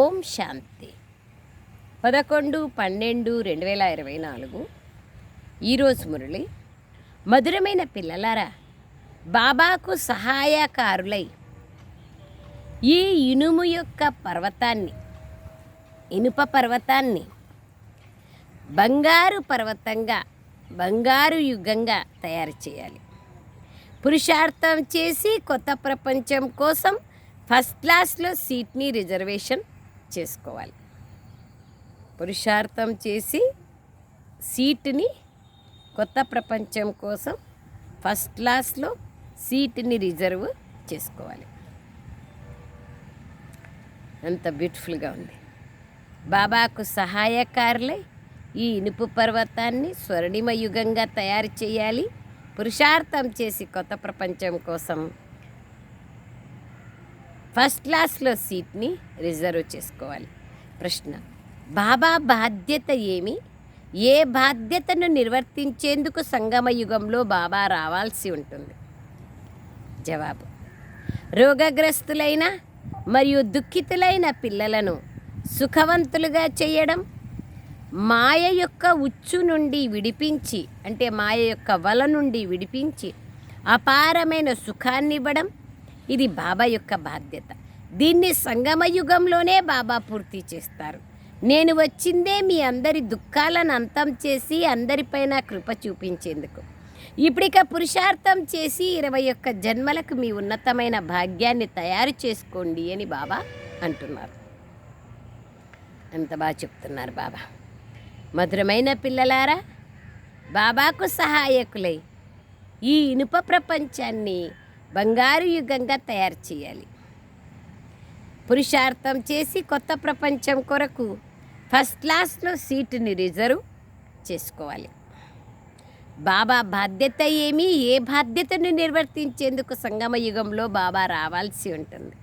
ఓం శాంతి. పదకొండు పన్నెండు రెండు వేల ఇరవై నాలుగు. ఈరోజు మురళి మధురమైన పిల్లలారా బాబాకు సహాయకారులై ఈ ఇనుము యొక్క పర్వతాన్ని ఇనుప పర్వతాన్ని బంగారు పర్వతంగా బంగారు యుగంగా తయారు చేయాలి. పురుషార్థం చేసి కొత్త ప్రపంచం కోసం ఫస్ట్ క్లాస్లో సీట్ని రిజర్వేషన్ చేసుకోవాలి. పురుషార్థం చేసి సీటుని కొత్త ప్రపంచం కోసం ఫస్ట్ క్లాస్లో సీటుని రిజర్వ్ చేసుకోవాలి. అంత బ్యూటిఫుల్గా ఉంది. బాబాకు సహాయకారులై ఈ ఇనుపు పర్వతాన్ని స్వర్ణిమ యుగంగా తయారు చేయాలి. పురుషార్థం చేసి కొత్త ప్రపంచం కోసం ఫస్ట్ క్లాస్లో సీట్ని రిజర్వ్ చేసుకోవాలి. ప్రశ్న బాబా బాధ్యత ఏమి? ఏ బాధ్యతను నిర్వర్తించేందుకు సంగమ యుగంలో బాబా రావాల్సి ఉంటుంది? జవాబు రోగగ్రస్తులైన మరియు దుఃఖితులైన పిల్లలను సుఖవంతులుగా చేయడం మాయ యొక్క ఉచ్చు నుండి విడిపించి అంటే మాయ యొక్క వల నుండి విడిపించి అపారమైన సుఖాన్ని ఇవ్వడం ఇది బాబా యొక్క బాధ్యత. దీన్ని సంగమ యుగంలోనే బాబా పూర్తి చేస్తారు. నేను వచ్చిందే మీ అందరి దుఃఖాలను అంతం చేసి అందరిపైన కృప చూపించేందుకు. ఇప్పుడిక పురుషార్థం చేసి ఇరవై ఒక్క జన్మలకు మీ ఉన్నతమైన భాగ్యాన్ని తయారు చేసుకోండి అని బాబా అంటున్నారు. అంత బాగా చెప్తున్నారు బాబా. మధురమైన పిల్లలారా బాబాకు సహాయకులై ఈ ఇనుప ప్రపంచాన్ని బంగారు యుగంగా తయారు చేయాలి. పురుషార్థం చేసి కొత్త ప్రపంచం కొరకు ఫస్ట్ క్లాస్లో సీటుని రిజర్వ్ చేసుకోవాలి. బాబా బాధ్యత ఏమి ఏ బాధ్యతను నిర్వర్తించేందుకు సంగమ యుగంలో బాబా రావాల్సి ఉంటుంది.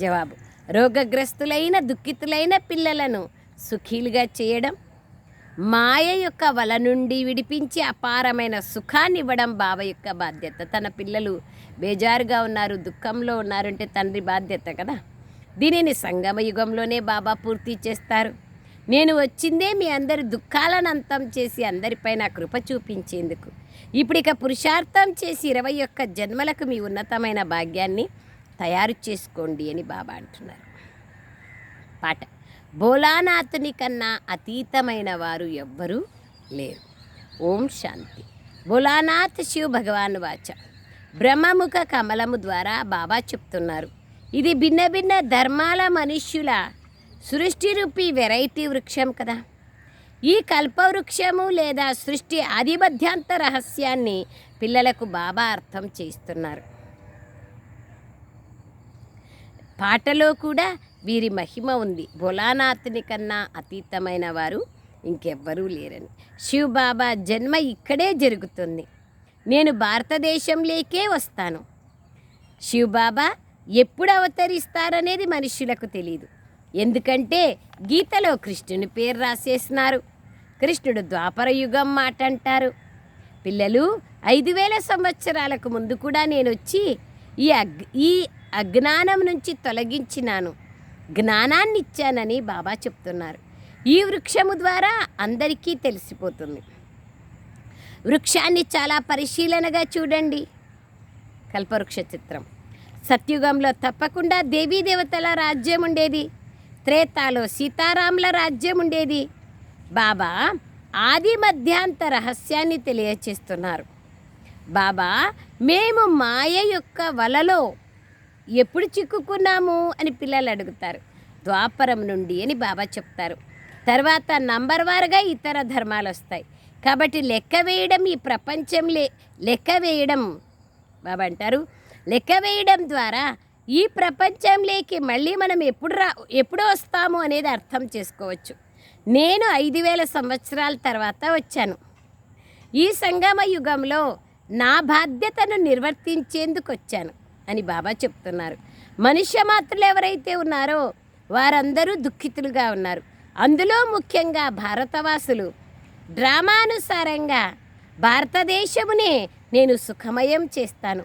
జవాబు రోగగ్రస్తులైన దుఃఖితులైన పిల్లలను సుఖీలుగా చేయడం మాయ యొక్క వల నుండి విడిపించి అపారమైన సుఖాన్ని ఇవ్వడం బావ యొక్క బాధ్యత. తన పిల్లలు బేజారుగా ఉన్నారు దుఃఖంలో ఉన్నారంటే తండ్రి బాధ్యత కదా. దీనిని సంగమ యుగంలోనే బాబా పూర్తి చేస్తారు. నేను వచ్చిందే మీ అందరి దుఃఖాలను అంతం చేసి అందరిపైన కృప చూపించేందుకు. ఇప్పుడిక పురుషార్థం చేసి ఇరవై ఒక్క జన్మలకు మీ ఉన్నతమైన భాగ్యాన్ని తయారు చేసుకోండి అని బాబా అంటున్నారు. పాట. భోలానాథుని కన్నా అతీతమైన వారు ఎవ్వరూ లేరు. ఓం శాంతి. భోలానాథ్ శివ భగవాన్ వాచ. బ్రహ్మముఖ కమలము ద్వారా బాబా చెప్తున్నారు. ఇది భిన్న భిన్న ధర్మాల మనుష్యుల సృష్టి రూపీ వెరైటీ వృక్షం కదా. ఈ కల్పవృక్షము లేదా సృష్టి ఆధిపత్యాంత రహస్యాన్ని పిల్లలకు బాబా అర్థం చేస్తున్నారు పాటలో కూడా వీరి మహిమ ఉంది. భోలానాథుని కన్నా అతీతమైన వారు ఇంకెవ్వరూ లేరని. శివ్ బాబా జన్మ ఇక్కడే జరుగుతుంది. నేను భారతదేశంలోకే వస్తాను. శివ్ బాబా ఎప్పుడు అవతరిస్తారనేది మనుషులకు తెలియదు ఎందుకంటే గీతలో కృష్ణుని పేరు రాసేసినారు. కృష్ణుడు ద్వాపర యుగం మాట అంటారు పిల్లలు ఐదు వేల సంవత్సరాలకు ముందు కూడా నేను వచ్చి ఈ అగ్ ఈ అజ్ఞానం నుంచి తొలగించినాను. జ్ఞానాన్ని ఇచ్చానని బాబా చెప్తున్నారు. ఈ వృక్షము ద్వారా అందరికీ తెలిసిపోతుంది. వృక్షాన్ని చాలా పరిశీలనగా చూడండి. కల్పవృక్ష చిత్రం. సత్యుగంలో తప్పకుండా దేవీ దేవతల రాజ్యం ఉండేది. త్రేతాలో సీతారాముల రాజ్యం ఉండేది. బాబా ఆది మధ్యాంత రహస్యాన్ని తెలియచేస్తున్నారు. బాబా మేము మాయ యొక్క వలలో ఎప్పుడు చిక్కుకున్నాము అని పిల్లలు అడుగుతారు. ద్వాపరం నుండి అని బాబా చెప్తారు. తర్వాత నంబర్ వారుగా ఇతర ధర్మాలు వస్తాయి. కాబట్టి లెక్క వేయడం ఈ ప్రపంచంలే లెక్క వేయడం బాబా అంటారు. లెక్క వేయడం ద్వారా ఈ ప్రపంచంలోకి మళ్ళీ మనం ఎప్పుడు రా ఎప్పుడు వస్తాము అనేది అర్థం చేసుకోవచ్చు. నేను ఐదు వేల సంవత్సరాల తర్వాత వచ్చాను. ఈ సంగమ యుగంలో నా బాధ్యతను నిర్వర్తించేందుకు వచ్చాను. అని బాబా చెప్తున్నారు. మనుష్య మాత్రులు ఎవరైతే ఉన్నారో వారందరూ దుఃఖితులుగా ఉన్నారు. అందులో ముఖ్యంగా భారతవాసులు. డ్రామానుసారంగా భారతదేశమునే నేను సుఖమయం చేస్తాను.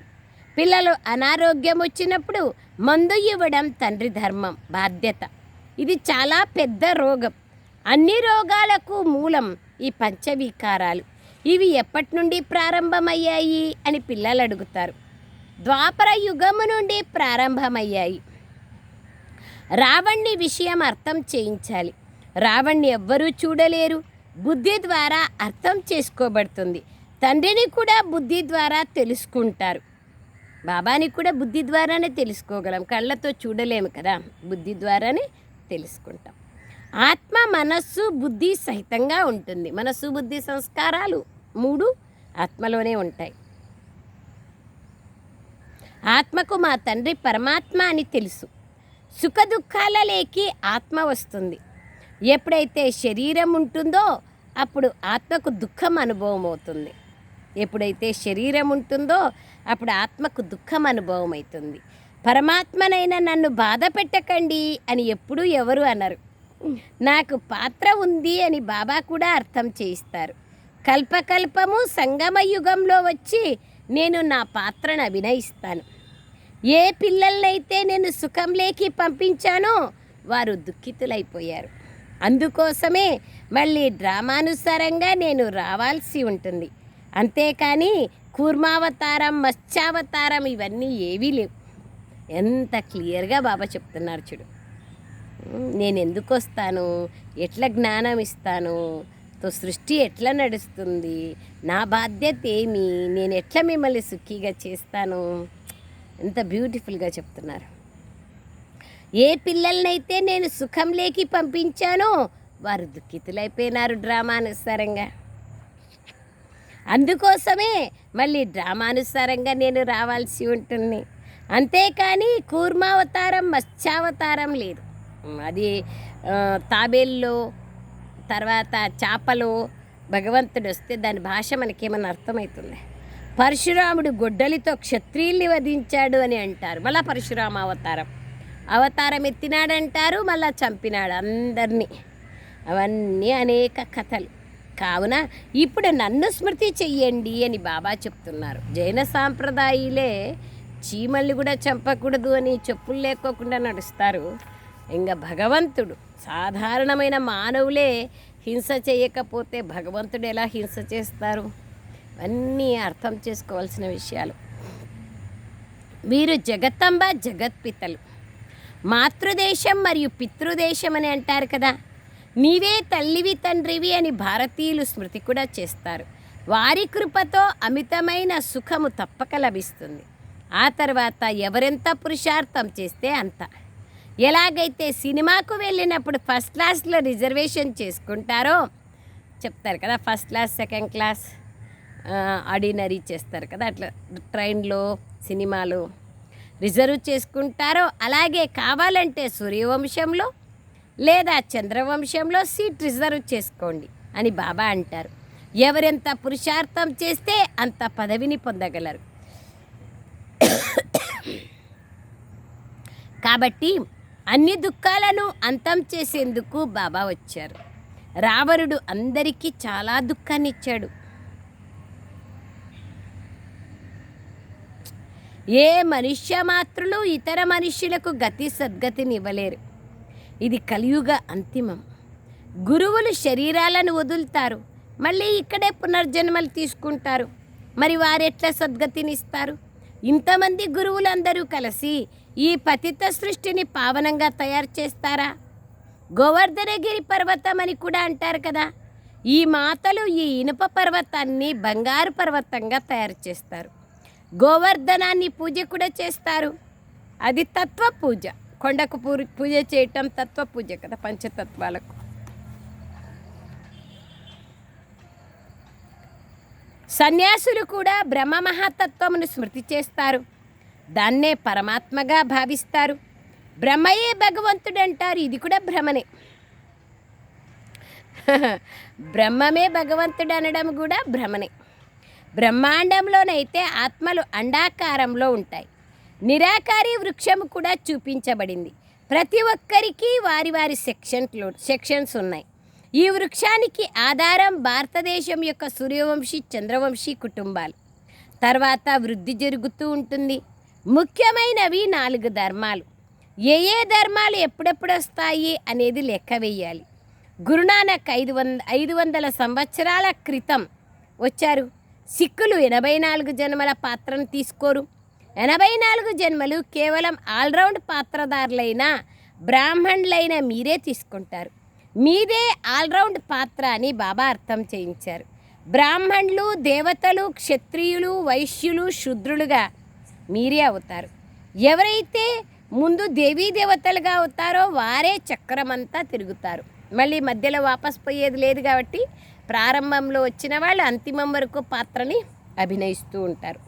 పిల్లలు అనారోగ్యం వచ్చినప్పుడు మందు ఇవ్వడం తండ్రి ధర్మం బాధ్యత. ఇది చాలా పెద్ద రోగం. అన్ని రోగాలకు మూలం ఈ పంచవికారాలు. ఇవి ఎప్పటి నుండి ప్రారంభమయ్యాయి అని పిల్లలు అడుగుతారు. ద్వాపర యుగము నుండి ప్రారంభమయ్యాయి. రావణ్ణి విషయం అర్థం చేయించాలి. రావణ్ణి ఎవ్వరూ చూడలేరు. బుద్ధి ద్వారా అర్థం చేసుకోబడుతుంది. తండ్రిని కూడా బుద్ధి ద్వారా తెలుసుకుంటారు. బాబాని కూడా బుద్ధి ద్వారానే తెలుసుకోగలం. కళ్ళతో చూడలేము కదా. బుద్ధి ద్వారానే తెలుసుకుంటాం. ఆత్మ మనస్సు బుద్ధి సహితంగా ఉంటుంది. మనస్సు బుద్ధి సంస్కారాలు మూడు ఆత్మలోనే ఉంటాయి. ఆత్మకు మా తండ్రి పరమాత్మ అని తెలుసు. సుఖ దుఃఖాలలేకి ఆత్మ వస్తుంది. ఎప్పుడైతే శరీరం ఉంటుందో అప్పుడు ఆత్మకు దుఃఖం అనుభవం అవుతుంది ఎప్పుడైతే శరీరం ఉంటుందో అప్పుడు ఆత్మకు దుఃఖం అనుభవం అవుతుంది పరమాత్మనైనా నన్ను బాధ పెట్టకండి అని ఎప్పుడూ ఎవరు అనరు. నాకు పాత్ర ఉంది అని బాబా కూడా అర్థం చేయిస్తారు. కల్పకల్పము సంగమ యుగంలో వచ్చి నేను నా పాత్రను అభినయిస్తాను. ఏ పిల్లలనైతే నేను సుఖంలోకి పంపించానో వారు దుఃఖితులైపోయారు. అందుకోసమే మళ్ళీ డ్రామానుసారంగా నేను రావాల్సి ఉంటుంది. అంతేకాని కూర్మావతారం మత్స్యావతారం ఇవన్నీ ఏవీ లేవు. ఎంత క్లియర్గా బాబా చెప్తున్నారు చూడు. నేను ఎందుకు వస్తాను ఎట్లా జ్ఞానం ఇస్తాను తో సృష్టి ఎట్లా నడుస్తుంది? నా బాధ్యత ఏమి? నేను ఎట్లా మిమ్మల్ని సుఖీగా చేస్తాను? ఎంత బ్యూటిఫుల్గా చెప్తున్నారు. ఏ పిల్లలనైతే నేను సుఖం లేకి పంపించానో వారు దుఃఖితులైపోయినారు డ్రామానుసారంగా అందుకోసమే మళ్ళీ డ్రామానుసారంగా నేను రావాల్సి ఉంటుంది. అంతేకాని కూర్మావతారం మత్స్యావతారం లేదు. అది తాబేల్లో తర్వాత చేపలు భగవంతుడు వస్తే దాని భాష మనకేమన్నా అర్థమవుతుంది. పరశురాముడు గొడ్డలితో క్షత్రియుల్ని వధించాడు అని అంటారు. మళ్ళా పరశురామ అవతారం. అవతారం ఎత్తినాడంటారు మళ్ళా చంపినాడు అందరినీ. అవన్నీ అనేక కథలు. కావున ఇప్పుడు నన్ను స్మృతి చెయ్యండి అని బాబా చెప్తున్నారు. జైన సాంప్రదాయలే చీమల్ని కూడా చంపకూడదు అని చెప్పులు లేకోకుండా నడుస్తారు. ఇంకా భగవంతుడు సాధారణమైన మానవులే హింస చేయకపోతే భగవంతుడు ఎలా హింస చేస్తారు? అన్నీ అర్థం చేసుకోవాల్సిన విషయాలు. వీరు జగత్తంబ జగత్పితలు. మాతృదేశం మరియు పితృదేశం అని అంటారు కదా. నీవే తల్లివి తండ్రివి అని భారతీయులు స్మృతి కూడా చేస్తారు. వారి కృపతో అమితమైన సుఖము తప్పక లభిస్తుంది. ఆ తర్వాత ఎవరెంత పురుషార్థం చేస్తే అంత. ఎలాగైతే సినిమాకు వెళ్ళినప్పుడు ఫస్ట్ క్లాస్లో రిజర్వేషన్ చేసుకుంటారో చెప్తారు కదా first class second class ordinary చేస్తారు కదా అట్లా ట్రైన్లో సినిమాలు రిజర్వ్ చేసుకుంటారో. అలాగే కావాలంటే సూర్యవంశంలో లేదా చంద్రవంశంలో సీట్ రిజర్వ్ చేసుకోండి అని బాబా అంటారు. ఎవరెంత పురుషార్థం చేస్తే అంత పదవిని పొందగలరు. కాబట్టి అన్ని దుఃఖాలను అంతం చేసేందుకు బాబా వచ్చారు. రావణుడు అందరికీ చాలా దుఃఖాన్ని ఇచ్చాడు ఏ మనుష్య మాత్రులు ఇతర మనుష్యులకు గతి సద్గతిని ఇవ్వలేరు ఇది కలియుగ అంతిమం. గురువులు శరీరాలను వదులుతారు. మళ్ళీ ఇక్కడే పునర్జన్మలు తీసుకుంటారు. మరి వారెట్లా సద్గతిని ఇస్తారు ఇంతమంది గురువులందరూ కలిసి ఈ పతిత సృష్టిని పావనంగా తయారు చేస్తారా? గోవర్ధనగిరి పర్వతం అని కూడా అంటారు కదా. ఈ మాతలు ఈ ఇనుప పర్వతాన్ని బంగారు పర్వతంగా తయారు చేస్తారు. గోవర్ధనాన్ని పూజ కూడా చేస్తారు. అది తత్వ పూజ. కొండకు పూరి పూజ చేయటం తత్వ పూజ కదా పంచతత్వాలకు. సన్యాసులు కూడా బ్రహ్మ మహాతత్వమును స్మృతి చేస్తారు. దాన్నే పరమాత్మగా భావిస్తారు. భ్రమయే భగవంతుడు అంటారు ఇది కూడా భ్రమనే. బ్రహ్మమే భగవంతుడు అనడం కూడా భ్రమనే. బ్రహ్మాండంలోనైతే ఆత్మలు అండాకారంలో ఉంటాయి. నిరాకారి వృక్షము కూడా చూపించబడింది. ప్రతి ఒక్కరికి వారి వారి సెక్షన్లు సెక్షన్స్ ఉన్నాయి. ఈ వృక్షానికి ఆధారం భారతదేశం యొక్క సూర్యవంశీ చంద్రవంశీ కుటుంబాలు. తర్వాత వృద్ధి జరుగుతూ ఉంటుంది. ముఖ్యమైనవి నాలుగు ధర్మాలు. ఏ ఏ ధర్మాలు ఎప్పుడెప్పుడు వస్తాయి అనేది లెక్క వేయాలి. గురునానక్ ఐదు వంద ఐదు వందల సంవత్సరాల క్రితం వచ్చారు. సిక్కులు ఎనభై నాలుగు జన్మల పాత్రను తీసుకోరు. ఎనభై నాలుగు జన్మలు కేవలం ఆల్రౌండ్ పాత్రదారులైన బ్రాహ్మణులైన మీరే తీసుకుంటారు. మీదే ఆల్రౌండ్ పాత్ర అని బాబా అర్థం చేయించారు. బ్రాహ్మణులు దేవతలు క్షత్రియులు వైశ్యులు శూద్రులుగా మీరే అవుతారు. ఎవరైతే ముందు దేవీ దేవతలుగా అవుతారో వారే చక్రమంతా తిరుగుతారు. మళ్ళీ మధ్యలో వాపస్ పోయేది లేదు కాబట్టి ప్రారంభంలో వచ్చిన వాళ్ళు అంతిమం వరకు పాత్రని అభినయిస్తూ ఉంటారు.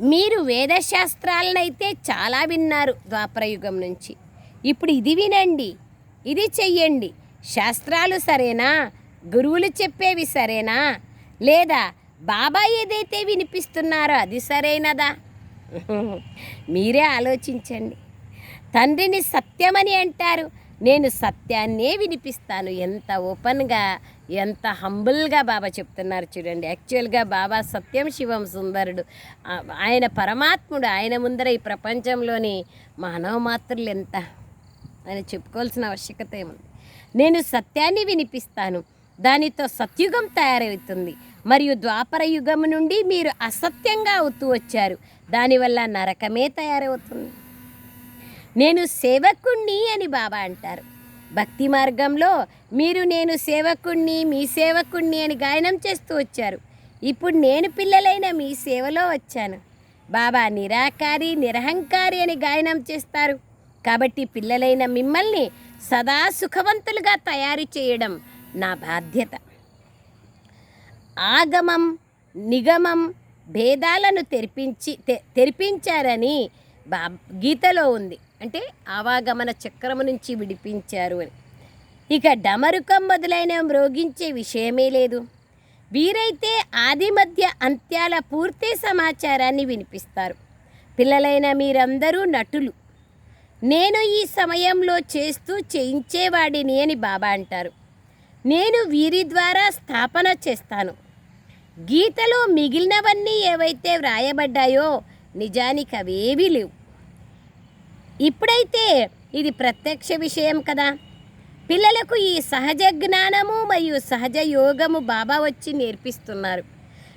మీరు వేదశాస్త్రాలనైతే చాలా విన్నారు ద్వాపరయుగం నుంచి. ఇప్పుడు ఇది వినండి ఇది చెయ్యండి. శాస్త్రాలు సరేనా? గురువులు చెప్పేవి సరేనా? లేదా బాబా ఏదైతే వినిపిస్తున్నారో అది సరైనదా? మీరే ఆలోచించండి. తండ్రిని సత్యమని అంటారు. నేను సత్యాన్నే వినిపిస్తాను. ఎంత ఓపెన్గా ఎంత హంబుల్గా బాబా చెప్తున్నారు చూడండి. యాక్చువల్గా బాబా సత్యం శివం సుందరుడు. ఆయన పరమాత్ముడు. ఆయన ముందర ఈ ప్రపంచంలోని మానవ మాత్రులు ఎంత? అని చెప్పుకోవాల్సిన ఆవశ్యకత ఏముంది? నేను సత్యాన్ని వినిపిస్తాను. దానితో సత్యుగం తయారవుతుంది. మరియు ద్వాపర యుగం నుండి మీరు అసత్యంగా అవుతూ వచ్చారు. దానివల్ల నరకమే తయారవుతుంది. నేను సేవకుణ్ణి అని బాబా అంటారు. భక్తి మార్గంలో మీరు నేను సేవకుణ్ణి మీ సేవకుణ్ణి అని గాయనం చేస్తూ వచ్చారు. ఇప్పుడు నేను పిల్లలైన మీ సేవలో వచ్చాను. బాబా నిరాకారి నిరహంకారి అని గాయనం చేస్తారు. కాబట్టి పిల్లలైన మిమ్మల్ని సదా సుఖవంతులుగా తయారు చేయడం నా బాధ్యత. ఆగమం నిగమం భేదాలను తెరిపించి తె- తెరిపించారని బా గీతలో ఉంది. అంటే ఆవాగమన చక్రము నుంచి విడిపించారు అని. ఇక డమరుకం మొదలైన మ్రోగించే విషయమే లేదు. వీరైతే ఆది మధ్య అంత్యాల పూర్తి సమాచారాన్ని వినిపిస్తారు. పిల్లలైన మీరందరూ నటులు. నేను ఈ సమయంలో చేస్తూ చేయించేవాడిని అని బాబా అంటారు. నేను వీరి ద్వారా స్థాపన చేస్తాను. గీతలో మిగిలినవన్నీ ఏవైతే వ్రాయబడ్డాయో నిజానికి అవేవీ లేవు. ఇప్పుడైతే ఇది ప్రత్యక్ష విషయం కదా. పిల్లలకు ఈ సహజ జ్ఞానము మరియు సహజ యోగము బాబా వచ్చి నేర్పిస్తున్నారు.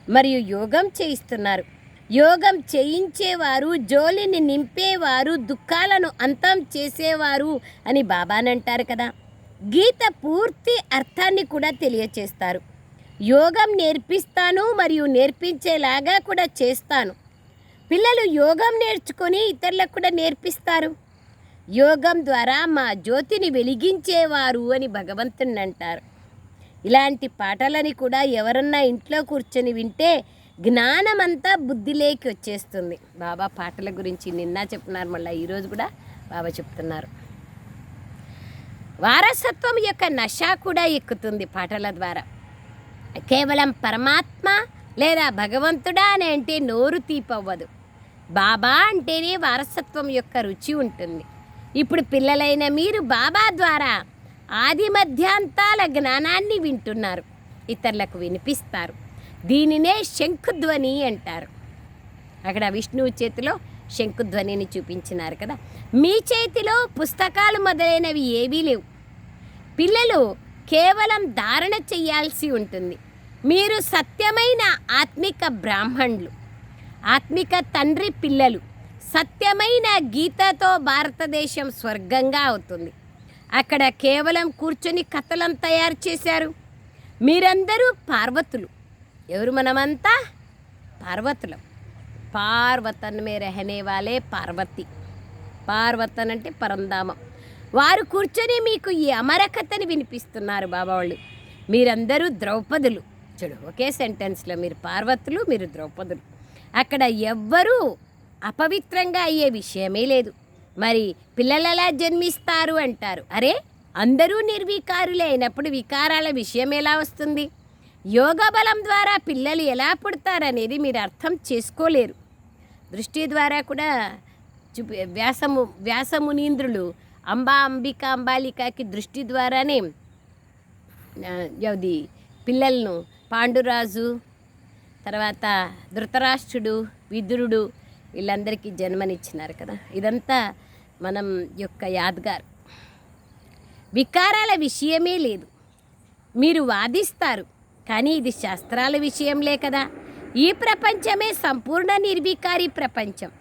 మరియు యోగం చేయిస్తున్నారు. యోగం చేయించేవారు జోలిని నింపేవారు దుఃఖాలను అంతం చేసేవారు అని బాబానంటారు కదా. గీత పూర్తి అర్థాన్ని కూడా తెలియచేస్తారు. యోగం నేర్పిస్తాను మరియు నేర్పించేలాగా కూడా చేస్తాను. పిల్లలు యోగం నేర్చుకొని ఇతరులకు కూడా నేర్పిస్తారు. యోగం ద్వారా మా జ్యోతిని వెలిగించేవారు అని భగవంతుని అంటారు. ఇలాంటి పాటలని కూడా ఎవరన్నా ఇంట్లో కూర్చొని వింటే జ్ఞానమంతా బుద్ధిలోకి వచ్చేస్తుంది. బాబా పాటల గురించి నిన్న చెప్తున్నారు మళ్ళీ ఈరోజు కూడా బాబా చెప్తున్నారు. వారసత్వం యొక్క నష కూడా ఎక్కుతుంది పాటల ద్వారా. కేవలం పరమాత్మ లేదా భగవంతుడా అని అంటే నోరు తీపవ్వదు. బాబా అంటేనే వారసత్వం యొక్క రుచి ఉంటుంది. ఇప్పుడు పిల్లలైన మీరు బాబా ద్వారా ఆది మధ్యాంతాల జ్ఞానాన్ని వింటున్నారు. ఇతరులకు వినిపిస్తారు. దీనినే శంఖుధ్వని అంటారు. అక్కడ విష్ణువు చేతిలో శంకుధ్వనిని చూపించినారు కదా. మీ చేతిలో పుస్తకాలు మొదలైనవి ఏవీ లేవు. పిల్లలు కేవలం ధారణ చేయాల్సి ఉంటుంది. మీరు సత్యమైన ఆత్మిక బ్రాహ్మణులు ఆత్మిక తండ్రి పిల్లలు సత్యమైన గీతతో భారతదేశం స్వర్గంగా అవుతుంది. అక్కడ కేవలం కూర్చొని కథలను తయారు చేశారు. మీరందరూ పార్వతులు. ఎవరు మనమంతా? పార్వతులం. పార్వతన్ మే రహనే వాలే పార్వతి. పార్వతన్ అంటే పరంధామం. వారు కూర్చొని మీకు ఈ అమరకథని వినిపిస్తున్నారు బాబా వాళ్ళు మీరందరూ ద్రౌపదులు. చూడు ఒకే సెంటెన్స్లో మీరు పార్వతులు మీరు ద్రౌపదులు. అక్కడ ఎవ్వరూ అపవిత్రంగా అయ్యే విషయమే లేదు. మరి పిల్లలు ఎలా జన్మిస్తారు అంటారు? అరే అందరూ నిర్వికారులే అయినప్పుడు వికారాల విషయం ఎలా వస్తుంది? యోగ బలం ద్వారా పిల్లలు ఎలా పుడతారనేది మీరు అర్థం చేసుకోలేరు. దృష్టి ద్వారా కూడా చూపి వ్యాసము వ్యాసమునీంద్రులు అంబా అంబిక అంబాలికకి దృష్టి ద్వారానే ఆ, అది పిల్లలను పాండురాజు తర్వాత ధృతరాష్ట్రుడు విదురుడు వీళ్ళందరికీ జన్మనిచ్చినారు కదా. ఇదంతా మనం యొక్క యాద్గార్. వికారాల విషయమే లేదు. మీరు వాదిస్తారు కానీ ఇది శాస్త్రాల విషయంలే కదా. ఈ ప్రపంచమే సంపూర్ణ నిర్వికారి ప్రపంచం.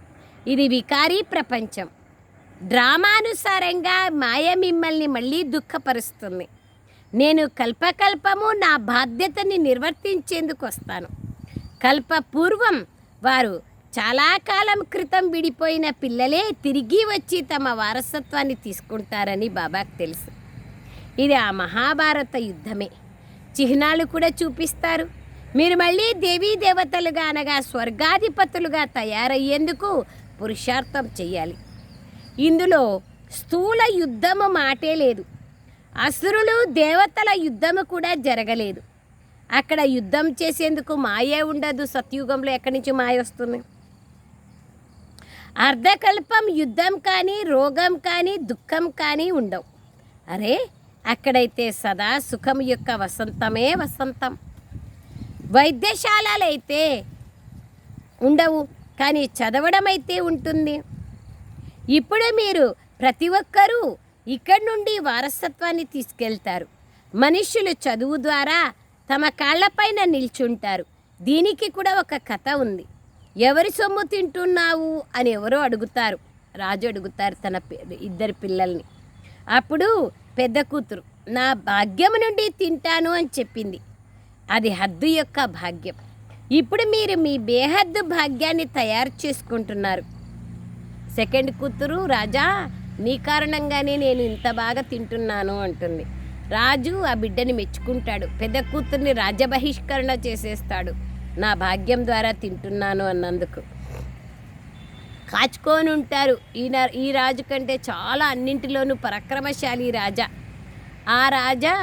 ఇది వికారీ ప్రపంచం. డ్రామానుసారంగా మాయ మిమ్మల్ని మళ్ళీ దుఃఖపరుస్తుంది. నేను కల్పకల్పము నా బాధ్యతని నిర్వర్తించేందుకు వస్తాను. కల్ప పూర్వం వారు చాలా కాలం క్రితం విడిపోయిన పిల్లలే తిరిగి వచ్చి తమ వారసత్వాన్ని తీసుకుంటారని బాబాకు తెలుసు. ఇది ఆ మహాభారత యుద్ధమే. చిహ్నాలు కూడా చూపిస్తారు. మీరు మళ్ళీ దేవీ దేవతలుగా అనగా స్వర్గాధిపతులుగా తయారయ్యేందుకు పురుషార్థం చేయాలి. ఇందులో స్థూల యుద్ధము మాటే లేదు. అసురులు దేవతల యుద్ధము కూడా జరగలేదు. అక్కడ యుద్ధం చేసేందుకు మాయే ఉండదు. సత్యుగంలో ఎక్కడి నుంచి మాయ వస్తుంది? అర్ధకల్పం యుద్ధం కానీ రోగం కానీ దుఃఖం కానీ ఉండవు. అరే అక్కడైతే సదా సుఖం యొక్క వసంతమే వసంతం. వైద్యశాలలు అయితే ఉండవు కానీ చదవడం అయితే ఉంటుంది. ఇప్పుడు మీరు ప్రతి ఒక్కరూ ఇక్కడి నుండి వారసత్వాన్ని తీసుకెళ్తారు. మనుష్యులు చదువు ద్వారా తమ కాళ్ళపైన నిల్చుంటారు. దీనికి కూడా ఒక కథ ఉంది. ఎవరి సొమ్ము తింటున్నావు అని ఎవరో అడుగుతారు. రాజు అడుగుతారు తన ఇద్దరు పిల్లల్ని. అప్పుడు పెద్ద కూతురు నా భాగ్యం నుండి తింటాను అని చెప్పింది. అది హద్దు యొక్క భాగ్యం. ఇప్పుడు మీరు మీ బేహద్దు భాగ్యాన్ని తయారు చేసుకుంటున్నారు. సెకండ్ కూతురు రాజా నీ కారణంగానే నేను ఇంత బాగా తింటున్నాను అంటుంది. రాజు ఆ బిడ్డని మెచ్చుకుంటాడు. పెద్ద కూతుర్ని రాజ్యబహిష్కరణ చేసేస్తాడు. నా భాగ్యం ద్వారా తింటున్నాను అన్నందుకు. కాచుకొని ఉంటారు ఈయన ఈ రాజు కంటే చాలా అన్నింటిలోనూ పరాక్రమశాలి రాజా. ఆ రాజా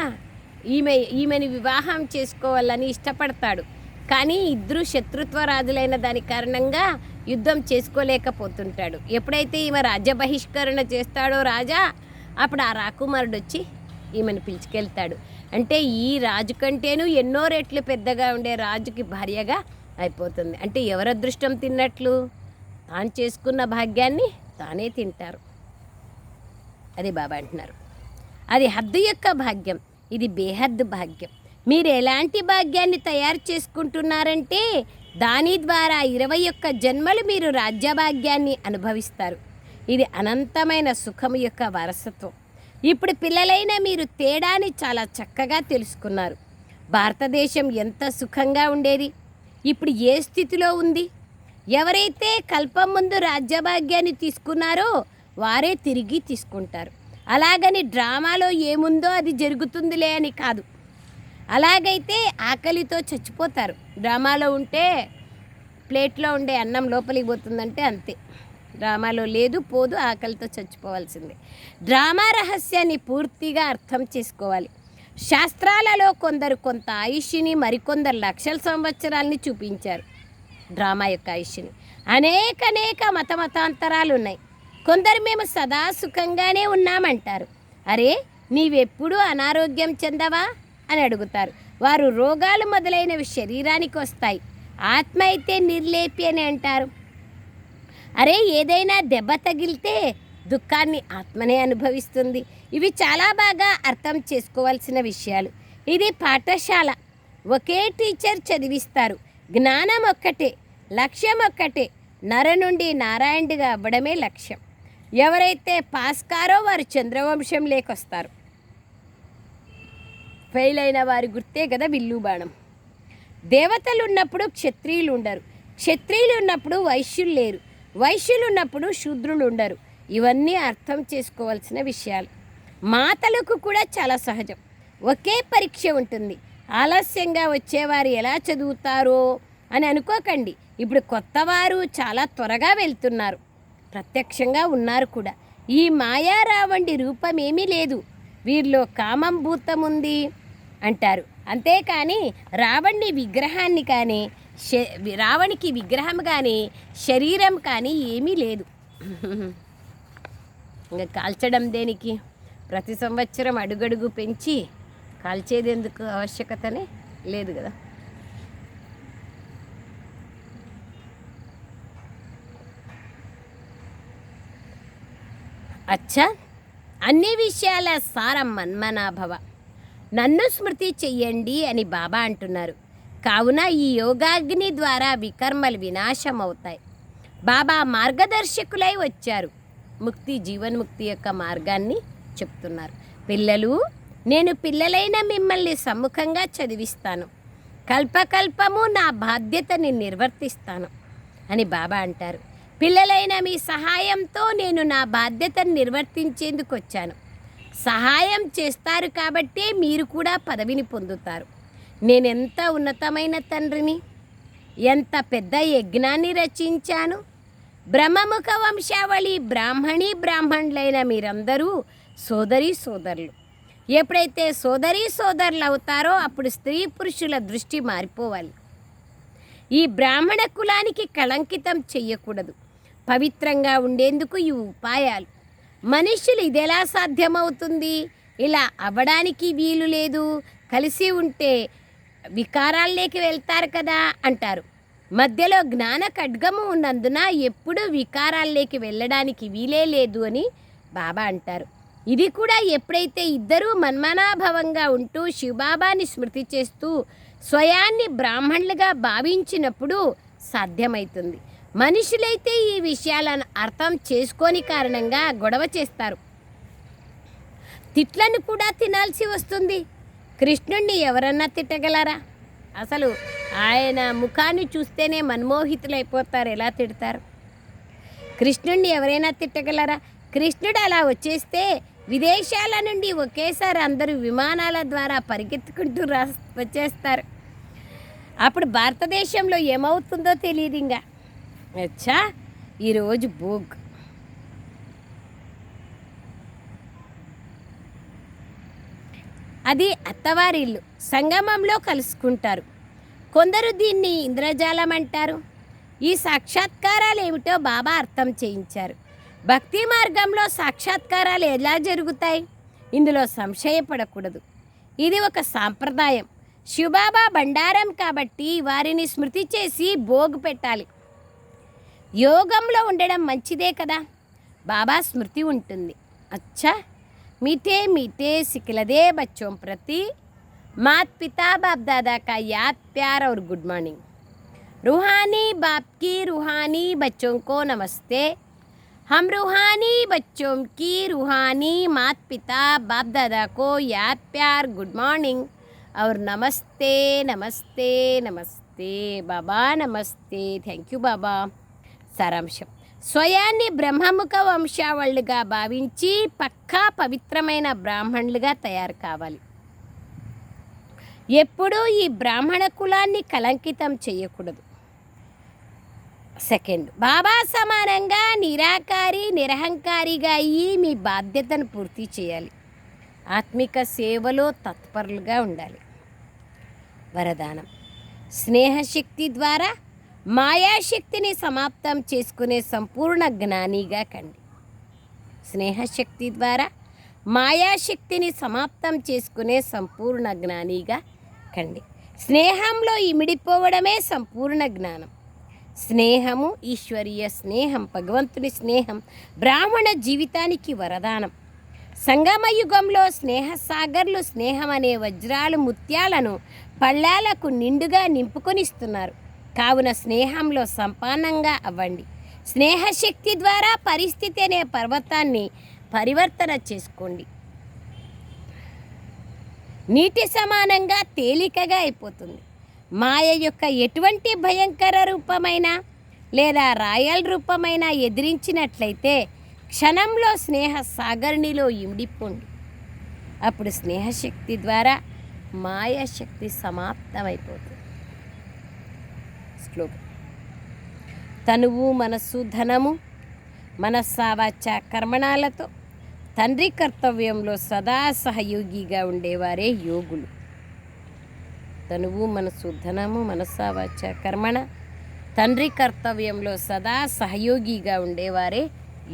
ఈమె ఈమెని వివాహం చేసుకోవాలని ఇష్టపడతాడు. కానీ ఇద్దరు శత్రుత్వ రాజులైన దాని కారణంగా యుద్ధం చేసుకోలేకపోతుంటాడు. ఎప్పుడైతే ఈమె రాజ్య బహిష్కరణ చేస్తాడో రాజా అప్పుడు ఆ రాకుమారుడు వచ్చి ఈమెను పిలుచుకెళ్తాడు. అంటే ఈ రాజు కంటేను ఎన్నో రెట్లు పెద్దగా ఉండే రాజుకి భార్యగా అయిపోతుంది. అంటే ఎవరి అదృష్టం తిన్నట్లు? తాను చేసుకున్న భాగ్యాన్ని తానే తింటారు. అది బాబా అంటున్నారు. అది హద్దు యొక్క భాగ్యం. ఇది బేహద్దు భాగ్యం. మీరు ఎలాంటి భాగ్యాన్ని తయారు చేసుకుంటున్నారంటే దాని ద్వారా ఇరవై ఒక్క జన్మలు మీరు రాజ్యభాగ్యాన్ని అనుభవిస్తారు. ఇది అనంతమైన సుఖం యొక్క వారసత్వం. ఇప్పుడు పిల్లలైన మీరు తేడాని చాలా చక్కగా తెలుసుకున్నారు. భారతదేశం ఎంత సుఖంగా ఉండేది? ఇప్పుడు ఏ స్థితిలో ఉంది? ఎవరైతే కల్పం ముందు రాజ్యభాగ్యాన్ని తీసుకున్నారో వారే తిరిగి తీసుకుంటారు. అలాగని డ్రామాలో ఏముందో అది జరుగుతుందిలే అని కాదు. అలాగైతే ఆకలితో చచ్చిపోతారు. డ్రామాలో ఉంటే ప్లేట్లో ఉండే అన్నం లోపలికి పోతుందంటే అంతే. డ్రామాలో లేదు పోదు ఆకలితో చచ్చిపోవాల్సిందే. డ్రామా రహస్యాన్ని పూర్తిగా అర్థం చేసుకోవాలి. శాస్త్రాలలో కొందరు కొంత ఆయుష్ని మరికొందరు లక్షల సంవత్సరాల్ని చూపించారు. డ్రామా యొక్క ఆయుష్ని. అనేక అనేక మత మతాంతరాలు ఉన్నాయి. కొందరు మేము సదా సుఖంగానే ఉన్నామంటారు. అరే నీవెప్పుడూ అనారోగ్యం చెందవా? అని అడుగుతారు. వారు రోగాలు మొదలైనవి శరీరానికి వస్తాయి. ఆత్మ అయితే నిర్లేపి అని అంటారు. అరే ఏదైనా దెబ్బ తగిలితే దుఃఖాన్ని ఆత్మనే అనుభవిస్తుంది. ఇవి చాలా బాగా అర్థం చేసుకోవాల్సిన విషయాలు. ఇది పాఠశాల. ఒకే టీచర్ చదివిస్తారు. జ్ఞానం ఒక్కటే లక్ష్యం ఒక్కటే. నర నుండి నారాయణుడిగా అవ్వడమే లక్ష్యం. ఎవరైతే పాస్ కారో వారు చంద్రవంశం లేకొస్తారు. ఫెయిల్ అయిన వారి గుర్తే కదా బిల్లు బాణం దేవతలు ఉన్నప్పుడు క్షత్రియులు ఉండరు క్షత్రియులు ఉన్నప్పుడు వైశ్యులు లేరు. వైశ్యులు ఉన్నప్పుడు శూద్రులు ఉండరు ఇవన్నీ అర్థం చేసుకోవాల్సిన విషయాలు. మాతలకు కూడా చాలా సహజం. ఒకే పరీక్ష ఉంటుంది. ఆలస్యంగా వచ్చేవారు ఎలా చదువుతారో అని అనుకోకండి. ఇప్పుడు కొత్తవారు చాలా త్వరగా వెళ్తున్నారు. ప్రత్యక్షంగా ఉన్నారు కూడా. ఈ మాయారావండి రూపం ఏమీ లేదు. వీరిలో కామం భూతం ఉంది అంటారు. అంతేకాని రావణ్ణి విగ్రహాన్ని కానీ రావణికి విగ్రహం కానీ శరీరం కానీ ఏమీ లేదు. ఇంకా కాల్చడం దేనికి? ప్రతి సంవత్సరం అడుగడుగు పెంచి కాల్చేది ఎందుకు ఆవశ్యకతనే లేదు కదా. అచ్చా అన్ని విషయాల సారం మన్మనాభవ. నన్ను స్మృతి చెయ్యండి అని బాబా అంటున్నారు. కావున ఈ యోగాగ్ని ద్వారా వికర్మలు వినాశం అవుతాయి బాబా మార్గదర్శకులై వచ్చారు. ముక్తి జీవన్ముక్తి యొక్క మార్గాన్ని చెప్తున్నారు. పిల్లలు నేను పిల్లలైన మిమ్మల్ని సమ్ముఖంగా చదివిస్తాను. కల్పకల్పము నా బాధ్యతని నిర్వర్తిస్తాను అని బాబా అంటారు. పిల్లలైన మీ సహాయంతో నేను నా బాధ్యతను నిర్వర్తించేందుకు వచ్చాను. సహాయం చేస్తారు కాబట్టే మీరు కూడా పదవిని పొందుతారు. నేనెంత ఉన్నతమైన తండ్రిని ఎంత పెద్ద యజ్ఞాన్ని రచించాను. బ్రహ్మముఖ వంశావళి బ్రాహ్మణి బ్రాహ్మణులైన మీరందరూ సోదరి సోదరులు. ఎప్పుడైతే సోదరి సోదరులు అవుతారో అప్పుడు స్త్రీ పురుషుల దృష్టి మారిపోవాలి. ఈ బ్రాహ్మణ కులానికి కళంకితం చెయ్యకూడదు. పవిత్రంగా ఉండేందుకు ఈ ఉపాయాలు. మనుషులు ఇదెలా సాధ్యమవుతుంది? ఇలా అవ్వడానికి వీలు లేదు. కలిసి ఉంటే వికారాల్లోకి వెళ్తారు కదా అంటారు. మధ్యలో జ్ఞాన ఖడ్గము ఉన్నందున ఎప్పుడూ వికారాల్లోకి వెళ్ళడానికి వీలే లేదు అని బాబా అంటారు. ఇది కూడా ఎప్పుడైతే ఇద్దరూ మన్మనాభవంగా ఉంటూ శివబాబాని స్మృతి చేస్తూ స్వయాన్ని బ్రాహ్మణులుగా భావించినప్పుడు సాధ్యమవుతుంది మనుషులైతే ఈ విషయాలను అర్థం చేసుకోని కారణంగా గొడవ చేస్తారు. తిట్లను కూడా తినాల్సి వస్తుంది. కృష్ణుణ్ణి ఎవరన్నా తిట్టగలరా? అసలు ఆయన ముఖాన్ని చూస్తేనే మన్మోహితులైపోతారు. ఎలా తిడతారు? కృష్ణుణ్ణి ఎవరైనా తిట్టగలరా? కృష్ణుడు అలా వచ్చేస్తే విదేశాల నుండి ఒకేసారి అందరూ విమానాల ద్వారా పరిగెత్తుకుంటూ రా వచ్చేస్తారు. అప్పుడు భారతదేశంలో ఏమవుతుందో తెలియదు ఇంకా అచ్చా ఈరోజు భోగ్. అది అత్తవారి ఇల్లు సంగమంలో కలుసుకుంటారు. కొందరు దీన్ని ఇంద్రజాలం అంటారు. ఈ సాక్షాత్కారాలు ఏమిటో బాబా అర్థం చేయించారు. భక్తి మార్గంలో సాక్షాత్కారాలు ఎలా జరుగుతాయి? ఇందులో సంశయపడకూడదు. ఇది ఒక సాంప్రదాయం. శివబాబా బండారం కాబట్టి వారిని స్మృతి చేసి భోగు పెట్టాలి. యోగంలో ఉండడం మంచిదే కదా బాబా స్మృతి ఉంటుంది అచ్చా मीठे मीठे सिखलदे बच्चों प्रति मात पिता बाप दादा का याद प्यार और गुड मॉर्निंग रूहानी बाप की रूहानी बच्चों को नमस्ते हम रूहानी बच्चों की रूहानी मात पिता बाप दादा को याद प्यार गुड मॉर्निंग और नमस्ते नमस्ते नमस्ते बाबा नमस्ते थैंक यू बाबा సారాంశం. స్వయాన్ని బ్రహ్మముఖ వంశావళులుగా భావించి పక్కా పవిత్రమైన బ్రాహ్మణులుగా తయారు కావాలి. ఎప్పుడూ ఈ బ్రాహ్మణ కులాన్ని కలంకితం చేయకూడదు. సెకండ్ బాబా సమానంగా నిరాకారి నిరహంకారిగా అయ్యి మీ బాధ్యతను పూర్తి చేయాలి. ఆత్మిక సేవలో తత్పరులుగా ఉండాలి. వరదానం స్నేహశక్తి ద్వారా మాయాశక్తిని సమాప్తం చేసుకునే సంపూర్ణ జ్ఞానిగా కండి. స్నేహశక్తి ద్వారా మాయాశక్తిని సమాప్తం చేసుకునే సంపూర్ణ జ్ఞానిగా కండి. స్నేహంలో ఇమిడిపోవడమే సంపూర్ణ జ్ఞానం. స్నేహము ఈశ్వరీయ స్నేహం భగవంతుని స్నేహం బ్రాహ్మణ జీవితానికి వరదానం. సంగమయుగంలో స్నేహ సాగర్లు స్నేహం అనే వజ్రాలు ముత్యాలను పళ్ళాలకు నిండుగా నింపుకొనిస్తున్నారు. కావున స్నేహంలో సంపాన్నంగా అవ్వండి. స్నేహశక్తి ద్వారా పరిస్థితి అనే పర్వతాన్ని పరివర్తన చేసుకోండి. నీటి సమానంగా తేలికగా అయిపోతుంది. మాయ యొక్క ఎటువంటి భయంకర రూపమైన లేదా రాయల్ రూపమైన ఎదిరించినట్లయితే క్షణంలో స్నేహ సాగరణిలో ఇమిడిపోండి. అప్పుడు స్నేహశక్తి ద్వారా మాయాశక్తి సమాప్తమైపోతుంది. శ్లోకం తనువు మనస్సు ధనము మనస్సావాచ కర్మణాలతో తండ్రి కర్తవ్యంలో సదా సహయోగిగా ఉండేవారే యోగులు. తనువు మనస్సు ధనము మనస్సావాచ కర్మణ తండ్రి కర్తవ్యంలో సదా సహయోగిగా ఉండేవారే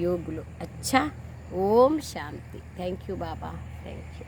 యోగులు. అచ్చా ఓం శాంతి. Thank you Baba. Thank you.